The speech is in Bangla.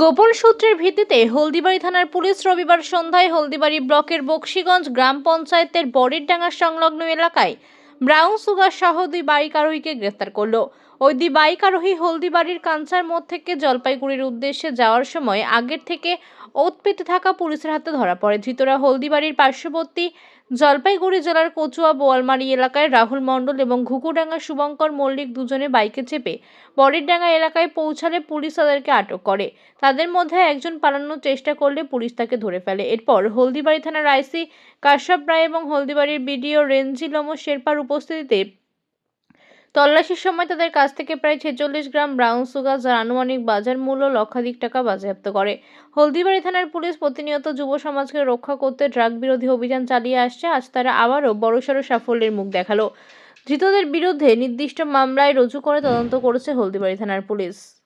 গোপন সূত্রের ভিত্তিতে হলদিবাড়ি থানার পুলিশ রবিবার সন্ধ্যায় হলদিবাড়ি ব্লকের বক্সিগঞ্জ গ্রাম পঞ্চায়েতের বরেরডাঙ্গা সংলগ্ন এলাকায় ব্রাউন সুগার সহ দুই বাইক আরোহীকে গ্রেফতার করল। ওই দুই বাইক আরোহী হলদিবাড়ির কাঞ্চার মোড় থেকে জলপাইগুড়ির উদ্দেশ্যে যাওয়ার সময় আগের থেকে ওত পেতে থাকা পুলিশের হাতে ধরা পড়ে। ধৃতরা হলদিবাড়ির পার্শ্ববর্তী জলপাইগুড়ি জেলার কচুয়া, বোয়ালমারি এলাকায় রাহুল মণ্ডল এবং ঘুকুডাঙ্গা শুভঙ্কর মল্লিক দুজনে বাইকে চেপে বরিরডাঙ্গা এলাকায় পৌঁছালে পুলিশ তাদেরকে আটক করে। তাদের মধ্যে একজন পালানোর চেষ্টা করলে পুলিশ তাকে ধরে ফেলে। এরপর হলদিবাড়ি থানার আইসি কাশ্যপ রায় এবং হলদিবাড়ির বিডিও রেঞ্জিলম শেরপার উপস্থিতিতে তল্লাশির সময় তাদের কাছ থেকে প্রায় ছেচল্লিশ গ্রাম ব্রাউন সুগার যার আনুমানিক বাজার মূল্য লক্ষাধিক টাকা বাজেয়াপ্ত করে। হলদিবাড়ি থানার পুলিশ প্রতিনিয়ত যুব সমাজকে রক্ষা করতে ড্রাগ বিরোধী অভিযান চালিয়ে আসছে। আজ তারা আবারও বড়সড় সাফল্যের মুখ দেখাল। ধৃতদের বিরুদ্ধে নির্দিষ্ট মামলায় রুজু করে তদন্ত করেছে হলদিবাড়ি থানার পুলিশ।